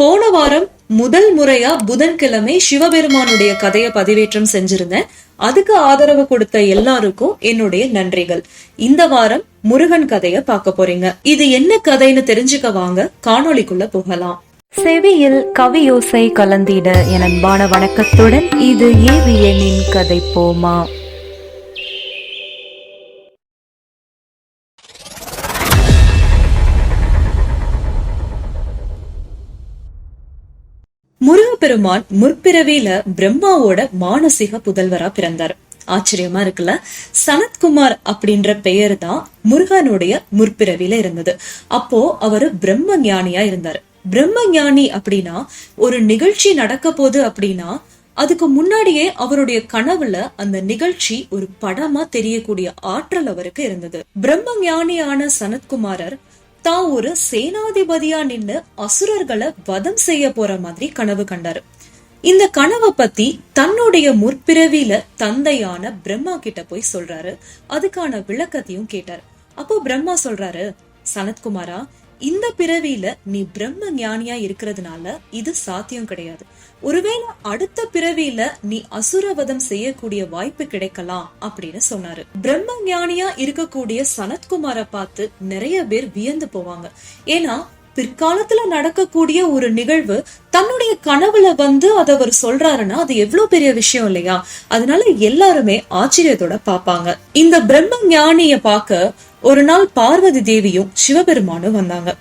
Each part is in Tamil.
போன வாரம் முதல் முறையா புதன்கிழமை சிவபெருமானுடைய கதையை பதிவேற்றம் செஞ்சிருந்தேன். அதுக்கு ஆதரவு கொடுத்த எல்லாருக்கும் என்னுடைய நன்றிகள். இந்த வாரம் முருகன் கதைய பார்க்க போறீங்க. இது என்ன கதைன்னு தெரிஞ்சுக்க வாங்க. காணொளிக்குள்ள போகலாம். செவியில் கவியோசை கலந்திட என் அன்பான வணக்கத்துடன் இது ஏவியனின் கதை போமா. சிவபெருமான் முற்பிறவியில பிரம்மாவோட மானசீக புதல்வரா பிறந்தார். ஆச்சரியமா இருக்குல்ல? சனத்குமார் அப்படின்ற பெயர் தான் முருகனுடைய முற்பிறவியில இருந்தது. அப்போ அவரு பிரம்ம ஞானியா இருந்தாரு. பிரம்ம ஞானி அப்படின்னா ஒரு நிகழ்ச்சி நடக்க போகுது அப்படின்னா அதுக்கு முன்னாடியே அவருடைய கனவுல அந்த நிகழ்ச்சி ஒரு படமா தெரியக்கூடிய ஆற்றல் அவருக்கு இருந்தது. பிரம்ம ஞானியான சனத்குமாரர் தான் ஒரு சேனாதிபதியா நின்னு அசுரர்களை வதம் செய்ய போற மாதிரி கனவு கண்டாரு. இந்த கனவை பத்தி தன்னுடைய முற்பிறவியில தந்தையான பிரம்மா கிட்ட போய் சொல்றாரு. அதுக்கான விளக்கத்தையும் கேட்டாரு. அப்போ பிரம்மா சொல்றாரு சனத்குமாரா இந்த பிறவியில நீ பிரம்ம ஞானியா இருக்கிறதுனால இது சாத்தியம் கிடையாது. ஒருவேளை அடுத்த பிறவியில நீ அசுரவதம் செய்யக்கூடிய வாய்ப்பு கிடைக்கலாம் அப்படின்னு சொன்னாரு. பிரம்ம ஞானியா இருக்கக்கூடிய சனத்குமார பார்த்து நிறைய பேர் வியந்து போவாங்க. ஏன்னா பிற்காலத்துல நடக்கக்கூடிய ஒரு நிகழ்வு தன்னுடைய கனவுல வந்து அதை அவர் சொல்றாருன்னா அது எவ்வளவு பெரிய விஷயம் இல்லையா? அதனால எல்லாருமே ஆச்சரியத்தோட பாப்பாங்க இந்த பிரம்ம ஞானிய பார்க்க ஒரு நாள் பார்வதி தேவியும் சிவபெருமானும் வந்தாங்க.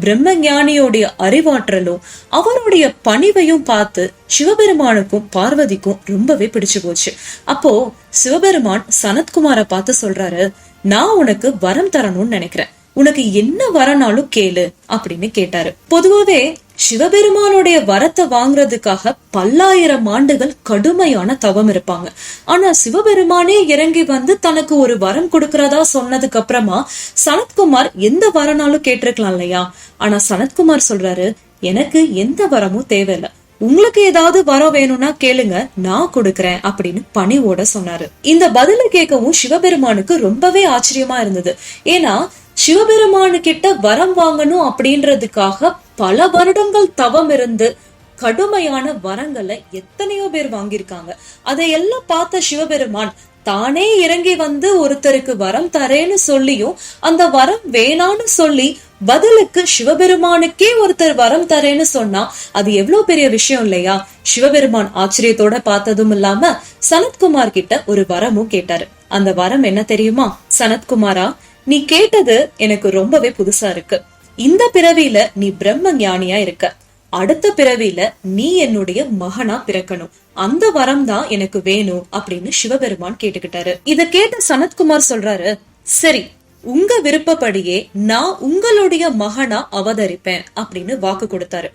பிரம்ம ஞானியோடைய அறிவாற்றலும் அவருடைய பணிவையும் பார்த்து சிவபெருமானுக்கும் பார்வதிக்கும் ரொம்பவே பிடிச்சு போச்சு. அப்போ சிவபெருமான் சனத்குமார பார்த்து சொல்றாரு நான் உனக்கு வரம் தரணும்னு நினைக்கிறேன். உனக்கு என்ன வரனாலும் கேளு அப்படின்னு கேட்டாரு. பொதுவாவே சிவபெருமானுடைய வரத்தை வாங்குறதுக்காக பல்லாயிரம் ஆண்டுகள் கடுமையான தவம் இருப்பாங்க. ஆனா சிவபெருமானே இறங்கி வந்து தனக்கு ஒரு வரம் கொடுக்கறதா சொன்னதுக்கு அப்புறமா சனத்குமார் எந்த வரனாலும் கேட்டிருக்கலாம் இல்லையா? ஆனா சனத்குமார் சொல்றாரு எனக்கு எந்த வரமும் தேவையில்லை. உங்களுக்கு ஏதாவது வரம் வேணும்னா கேளுங்க நான் கொடுக்கறேன் அப்படின்னு பணிவோட சொன்னாரு. இந்த பதில கேட்கவும் சிவபெருமானுக்கு ரொம்பவே ஆச்சரியமா இருந்தது. ஏன்னா சிவபெருமானு கிட்ட வரம் வாங்கணும் அப்படின்றதுக்காக பல வருடங்கள் தவம் இருந்து கடுமையான வரங்களை எத்தனையோ பேர் வாங்கியிருக்காங்க. அதையெல்லாம் பார்த்த சிவபெருமான் தானே இறங்கி வந்து ஒருத்தருக்கு வரம் தரேன்னு சொல்லியும் அந்த வரம் வேணான்னு சொல்லி பதிலுக்கு சிவபெருமானுக்கே ஒருத்தர் வரம் தரேன்னு சொன்னா அது எவ்வளவு பெரிய விஷயம் இல்லையா? சிவபெருமான் ஆச்சரியத்தோட பார்த்ததும் இல்லாம சனத்குமார் கிட்ட ஒரு வரமும் கேட்டாரு. அந்த வரம் என்ன தெரியுமா? சனத்குமாரா நீ கேட்டது எனக்கு ரொம்பவே புதுசா இருக்கு. இந்த பிறவியில நீ பிரம்ம ஞானியா இருக்க. அடுத்த பிறவியில நீ என்னுடைய மகனா பிறக்கணும். அந்த வரம் தான் எனக்கு வேணும் அப்படின்னு சிவபெருமான் கேட்டுக்கிட்டாரு. இத கேட்ட சனத்குமார் சொல்றாரு சரி உங்க விருப்பப்படியே நான் உங்களுடைய மகனா அவதரிப்பேன் அப்படின்னு வாக்கு கொடுத்தாரு.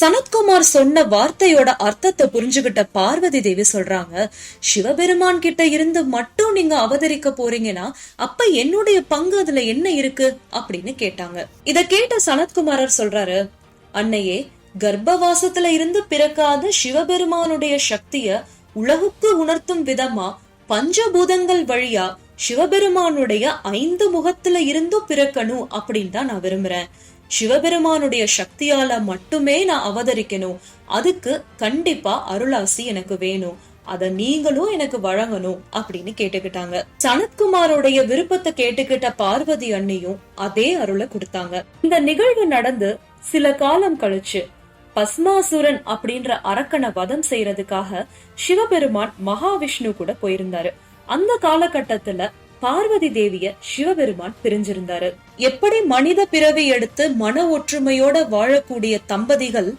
சனத்குமார் சொன்ன வார்த்தையோட அர்த்தத்தை புரிஞ்சுகிட்ட பார்வதி தேவி சொல்றாங்க சிவபெருமான் கிட்ட இருந்து மட்டும் நீங்க அவதரிக்க போறீங்கன்னா அப்ப என்னுடைய பங்கு அதுல என்ன இருக்கு? அப்படின்னு கேட்டாங்க. இத கேட்ட சனத்குமாரர் சொல்றாரு அன்னையே கர்ப்பவாசத்துல இருந்து பிறக்காத சிவபெருமானுடைய சக்திய உலகுக்கு உணர்த்தும் விதமா பஞ்சபூதங்கள் வழியா சிவபெருமானுடைய ஐந்து முகத்துல இருந்தும் பிறக்கணும் அப்படின்னு தான் நான் விரும்புறேன். சிவபெருமானுடைய சக்தியால மட்டுமே நான் அவதரிக்கணும். அதுக்கு கண்டிப்பா அருளாசி எனக்கு வேணும். அத நீங்களும் எனக்கு வழங்கணும் அப்படின்னு கேட்டுக்கிட்டாங்க. சனத்குமாரோடைய விருப்பத்தை கேட்டுக்கிட்ட பார்வதி அண்ணியும் அதே அருளை கொடுத்தாங்க. இந்த நிகழ்வு நடந்து சில காலம் கழிச்சு பஸ்மாசுரன் அப்படின்ற அரக்கனை வதம் செய்யறதுக்காக சிவபெருமான் மகாவிஷ்ணு கூட போயிருந்தாரு. அந்த காலகட்டத்துல பார்வதி தேவிய சிவபெருமான் பிரிஞ்சிருந்தாரு. எப்படி மனித பிறவி எடுத்து மன ஒற்றுமையோட வாழக்கூடிய தம்பதிகள்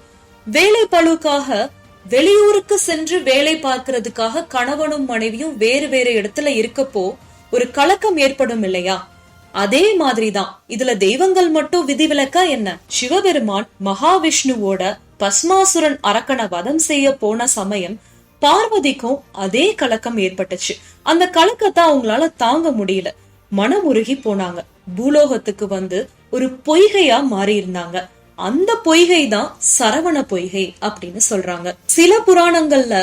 வேலை பழுக்காக வெளியூருக்கு சென்று வேலை பார்க்கறதுக்காக கணவனும் மனைவியும் வேறு வேறு இடத்துல இருக்கப்போ ஒரு கலக்கம் ஏற்படும் இல்லையா? அதே மாதிரிதான். இதுல தெய்வங்கள் மட்டும் விதிவிலக்கா என்ன? சிவபெருமான் மகாவிஷ்ணுவோட பஸ்மாசுரன் அரக்கனை வதம் செய்ய போன சமயம் பார்வதிக்கும் அதே கலக்கம் ஏற்பட்டுச்சு. அந்த கலக்கத்தை அவங்களால தாங்க முடியல. மனமுருகி போனாங்க. பூலோகத்துக்கு வந்து ஒரு பொய்கையா மாறி இருந்தாங்க. அந்த பொய்கை தான் சரவண பொய்கை அப்படின்னு சொல்றாங்க. சில புராணங்கள்ல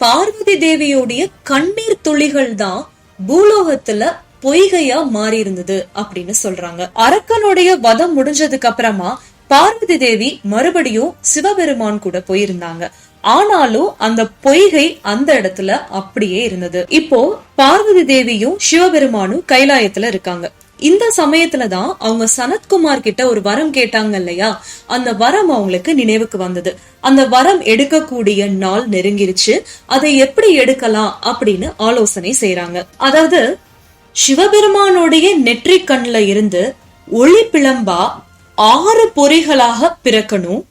பார்வதி தேவியோடைய கண்ணீர் துளிகள் தான் பூலோகத்துல பொய்கையா மாறி இருந்தது அப்படின்னு சொல்றாங்க. அரக்கனுடைய வதம் முடிஞ்சதுக்கு அப்புறமா பார்வதி தேவி மறுபடியும் சிவபெருமான் கூட போயிருந்தாங்க. ஆனாலும் அந்த பொய்கை அந்த இடத்துல அப்படியே இருந்தது. இப்போ பார்வதி தேவியும் சிவபெருமானும் கைலாயத்துல இருக்காங்க. இந்த சமயத்துலதான் அவங்க சனத்குமார் கிட்ட ஒரு வரம் கேட்டாங்க இல்லையா? அந்த வரம் அவங்களுக்கு நினைவுக்கு வந்தது. அந்த வரம் எடுக்கக்கூடிய நாள் நெருங்கிருச்சு. அதை எப்படி எடுக்கலாம் அப்படின்னு ஆலோசனை செய்யறாங்க அதாவது சிவபெருமானுடைய நெற்றி கண்ல இருந்து ஒளி பிளம்பா ஆறு பொறிகளாக பிறக்கணும்.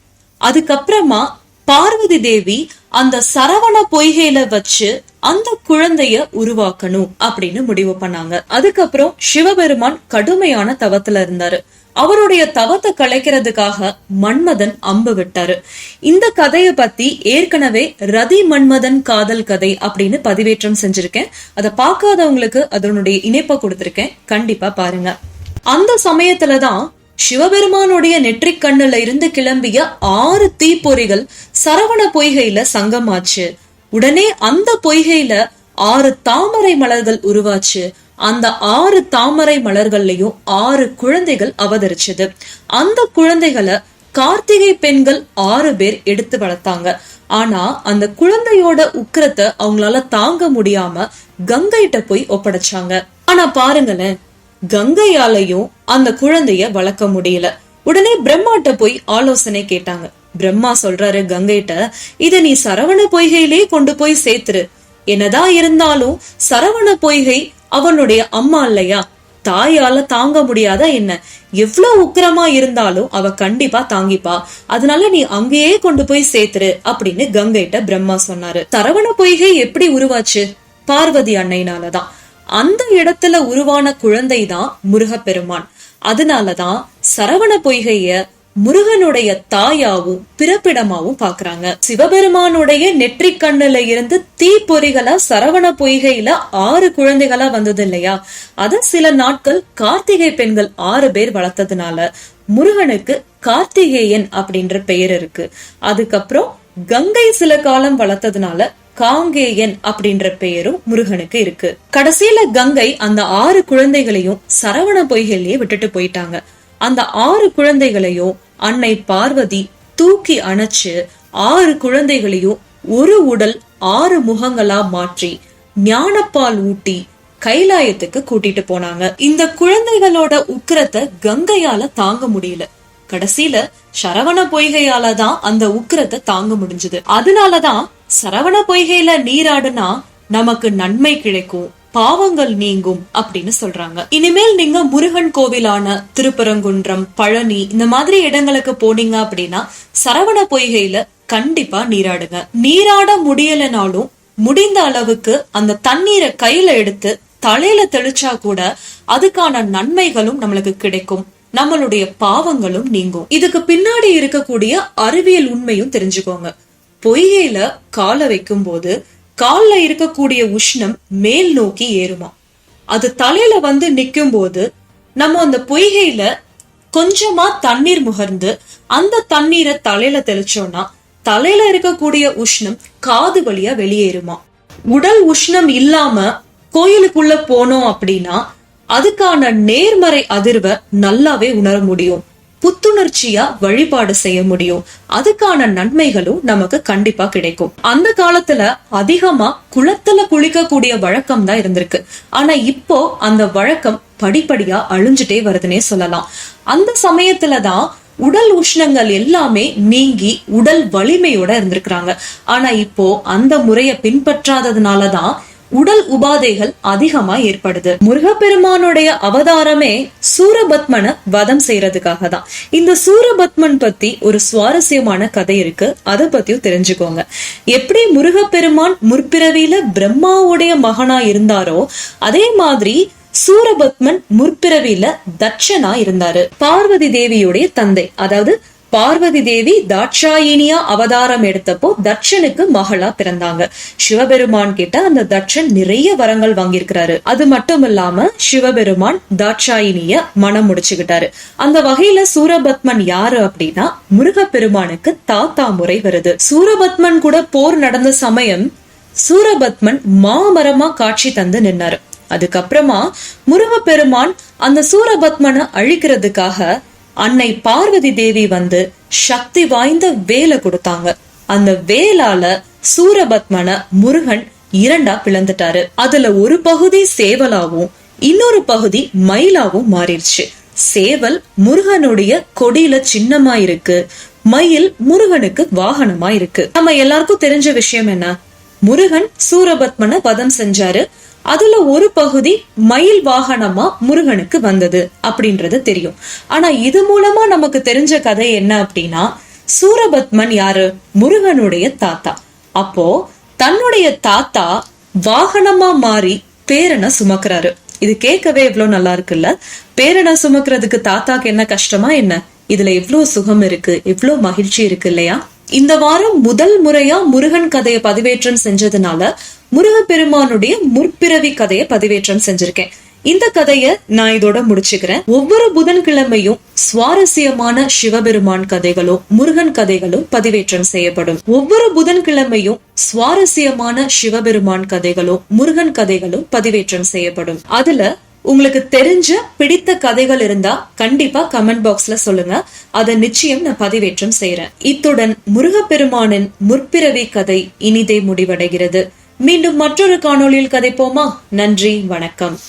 அதுக்கப்புறமா பார்வதி தேவி அந்த சரவண பொய்கையில வச்சு அந்த குழந்தைய உருவாக்கணும் அப்படின்னு முடிவு பண்ணாங்க. அதுக்கப்புறம் சிவபெருமான் கடுமையான தவத்துல இருந்தாரு. அவருடைய தவத்தை கலைக்கிறதுக்காக மன்மதன் அம்பு விட்டாரு. இந்த கதைய பத்தி ஏற்கனவே ரதி மன்மதன் காதல் கதை அப்படின்னு பதிவேற்றம் செஞ்சிருக்கேன். அதை பார்க்காதவங்களுக்கு அதனுடைய இணைப்பை கொடுத்திருக்கேன். கண்டிப்பா பாருங்க. அந்த சமயத்துலதான் சிவபெருமானுடைய நெற்றிக் கண்ணுல இருந்து கிளம்பிய ஆறு தீப்பொறிகள் சரவண பொய்கையில சங்கமாச்சு. உடனே அந்த பொய்கையில ஆறு தாமரை மலர்கள் உருவாச்சு. அந்த ஆறு தாமரை மலர்கள்லயும் ஆறு குழந்தைகள் அவதரிச்சது. அந்த குழந்தைகளை கார்த்திகை பெண்கள் ஆறு பேர் எடுத்து வளர்த்தாங்க. ஆனா அந்த குழந்தையோட உக்கிரத்தை அவங்களால தாங்க முடியாம கங்கைட்ட போய் ஒப்படைச்சாங்க. ஆனா பாருங்களேன் கங்கையாலையும் அந்த குழந்தைய வளர்க்க முடியல. உடனே பிரம்மாட்ட போய் ஆலோசனை கேட்டாங்க. பிரம்மா சொல்றாரு கங்கைட்ட இத நீ சரவண பொய்கையிலே கொண்டு போய் சேர்த்துரு. என்னதான் இருந்தாலும் சரவண பொய்கை அவனுடைய அம்மா இல்லையா? தாயால தாங்க முடியாத என்ன? எவ்வளவு உக்கிரமா இருந்தாலும் அவ கண்டிப்பா தாங்கிப்பா. அதனால நீ அங்கேயே கொண்டு போய் சேர்த்துரு அப்படின்னு கங்கைட்ட பிரம்மா சொன்னாரு. சரவண பொய்கை எப்படி உருவாச்சு? பார்வதி அன்னையினாலதான். அந்த இடத்துல உருவான குழந்தைதான் முருகப்பெருமான். அதனாலதான் சரவண பொய்கைய முருகனுடைய தாயாவும் பிறப்பிடமாவும் பாக்குறாங்க. சிவபெருமானுடைய நெற்றி கண்ணுல இருந்து தீப்பொறிகளா சரவண பொய்கையில ஆறு குழந்தைகளா வந்தது இல்லையா அத சில நாட்கள் கார்த்திகை பெண்கள் ஆறு பேர் வளர்த்ததுனால முருகனுக்கு கார்த்திகேயன் அப்படின்ற பெயர் இருக்கு. அதுக்கப்புறம் கங்கை சில காலம் வளர்த்ததுனால காங்கேயன் அப்படின்ற பெயரும் முருகனுக்கு இருக்கு. கடைசியில கங்கை அந்த ஆறு குழந்தைகளையும் சரவண பொய்கையிலேயே விட்டுட்டு போயிட்டாங்க. அந்த ஆறு குழந்தைகளையும் அன்னை பார்வதி தூக்கி அணைச்சு ஆறு குழந்தைகளையும் ஒரு உடல் ஆறு முகங்களா மாற்றி ஞானப்பால் ஊட்டி கைலாயத்துக்கு கூட்டிட்டு போனாங்க. இந்த குழந்தைகளோட உக்கிரத்தை கங்கையால தாங்க முடியல. கடைசியில சரவண பொய்கையால தான் அந்த உக்கிரத்தை தாங்க முடிஞ்சது. அதனாலதான் சரவண பொய்கையில நீராடுனா நமக்கு நன்மை கிடைக்கும் பாவங்கள் நீங்கும் அப்படின்னு சொல்றாங்க. இனிமேல் நீங்க முருகன் கோவிலான திருப்பரங்குன்றம் பழனி இந்த மாதிரி இடங்களுக்கு போனீங்க அப்படின்னா சரவண பொய்கையில கண்டிப்பா நீராடுங்க. நீராட முடியலனாலும் முடிந்த அளவுக்கு அந்த தண்ணீரை கையில எடுத்து தலையில தெளிச்சா கூட அதுக்கான நன்மைகளும் நம்மளுக்கு கிடைக்கும். நம்மளுடைய பாவங்களும் நீங்கும். இதுக்கு பின்னாடி இருக்கக்கூடிய அறிவியல் உண்மையும் தெரிஞ்சுக்கோங்க. பொய்கையில காலை வைக்கும் போது கால்ல இருக்கக்கூடிய உஷ்ணம் மேல் நோக்கி ஏறுமா. அது தலையில வந்து நிற்கும் போது நம்ம அந்த பொய்கையில கொஞ்சமா தண்ணீர் முகர்ந்து அந்த தண்ணீரை தலையில தெளிச்சோம்னா தலையில இருக்கக்கூடிய உஷ்ணம் காது வழியா வெளியேறுமா. உடல் உஷ்ணம் இல்லாம கோயிலுக்குள்ள போனோம் அப்படின்னா அதுக்கான நேர்மறை அதிர்வை நல்லாவே உணர முடியும். புத்துணர்ச்சியா வழிபாடு செய்ய முடியும். அதுக்கான நன்மைகளும் நமக்கு கண்டிப்பா கிடைக்கும். அந்த காலத்துல அதிகமா குளத்துல குளிக்கக்கூடிய வழக்கம் தான் இருந்திருக்கு. ஆனா இப்போ அந்த வழக்கம் படிப்படியா அழிஞ்சுட்டே வருதுன்னே சொல்லலாம். அந்த சமயத்துலதான் உடல் உஷ்ணங்கள் எல்லாமே நீங்கி உடல் வலிமையோட இருந்திருக்கிறாங்க. ஆனா இப்போ அந்த முறைய பின்பற்றாததுனாலதான் உடல் உபாதைகள் அதிகமா ஏற்படுது. முருகப்பெருமானுடைய அவதாரமே சூரபத்மனை வதம் செய்யறதுக்காக தான். இந்த சூரபத்மன் பத்தி ஒரு சுவாரஸ்யமான கதை இருக்கு. அதை பத்தியும் தெரிஞ்சுக்கோங்க. எப்படி முருகப்பெருமான் முற்பிறவியில பிரம்மாவுடைய மகனா இருந்தாரோ அதே மாதிரி சூரபத்மன் முற்பிறவியில தட்சனா இருந்தாரு. பார்வதி தேவியுடைய தந்தை அதாவது பார்வதி தேவி தாட்சாயினியா அவதாரம் எடுத்தப்போ தட்சனுக்கு மகளா பிறந்தாங்க. சிவபெருமான் கிட்ட அந்த தட்சன் நிறைய வரங்கள் வாங்கியிருக்கிறாரு. அது மட்டும் இல்லாம சிவபெருமான் தாட்சாயினிய மனம் முடிச்சுக்கிட்டாரு. அந்த வகையில சூரபத்மன் யாரு அப்படின்னா முருகப்பெருமானுக்கு தாத்தா முறை வருது. சூரபத்மன் கூட போர் நடந்த சமயம் சூரபத்மன் மாமரமா காட்சி தந்து நின்னாரு. அதுக்கப்புறமா முருகப்பெருமான் அந்த சூரபத்மனை அழிக்கிறதுக்காக அந்த சூரபத்மனை அழிக்கிறதுக்காக அன்னை பார்வதி தேவி வந்து சக்தி வாய்ந்த வேலை கொடுத்தாங்க. அந்த வேலால சூரபத்மன முருகன் இரண்டா பிளந்துட்டாரு. அதுல ஒரு பகுதி சேவலாவும் இன்னொரு பகுதி மயிலாவும் மாறிடுச்சு. சேவல் முருகனுடைய கொடியில சின்னமா இருக்கு மயில் முருகனுக்கு வாகனமா இருக்கு நம்ம எல்லாருக்கும் தெரிஞ்ச விஷயம் என்ன? முருகன் சூரபத்மனை வதம் செஞ்சாரு. அதுல ஒரு பகுதி மயில் வாகனமா முருகனுக்கு வந்தது அப்படின்றது தெரியும். ஆனா இது மூலமா நமக்கு தெரிஞ்ச கதை என்ன அப்படின்னா சூரபத்மன் யாரு? முருகனுடைய தாத்தா. அப்போ தன்னுடைய தாத்தா வாகனமா மாறி பேரனை சுமக்குறாரு. இது கேட்கவே எவ்வளவு நல்லா இருக்குல்ல? பேரனை சுமக்கிறதுக்கு தாத்தாக்கு என்ன கஷ்டமா என்ன? இதுல எவ்வளவு சுகம் இருக்கு எவ்வளவு மகிழ்ச்சி இருக்கு இல்லையா? இந்த வாரம் முதல் முறையா முருகன் கதையை பதிவேற்றம் செஞ்சதுனால முருகப்பெருமானுடைய முற்பிறவி கதையை பதிவேற்றம் செஞ்சிருக்கேன். இந்த கதைய நான் இதோட முடிச்சுக்கிறேன். ஒவ்வொரு புதன்கிழமையும் சுவாரஸ்யமான சிவபெருமான் கதைகளும் முருகன் கதைகளும் பதிவேற்றம் செய்யப்படும். ஒவ்வொரு புதன்கிழமையும் சுவாரஸ்யமான சிவபெருமான் கதைகளும் முருகன் கதைகளும் பதிவேற்றம் செய்யப்படும். அதுல உங்களுக்கு தெரிஞ்ச பிடித்த கதைகள் இருந்தா கண்டிப்பா கமெண்ட் பாக்ஸ்ல சொல்லுங்க. அதை நிச்சயம் நான் பதிவேற்றம் செய்யறேன் இத்துடன் முருகப்பெருமானின் முற்பிறவி கதை இனிதே முடிவடைகிறது. மீண்டும் மற்றொரு காணொளியில் கதைப்போமா? நன்றி வணக்கம்.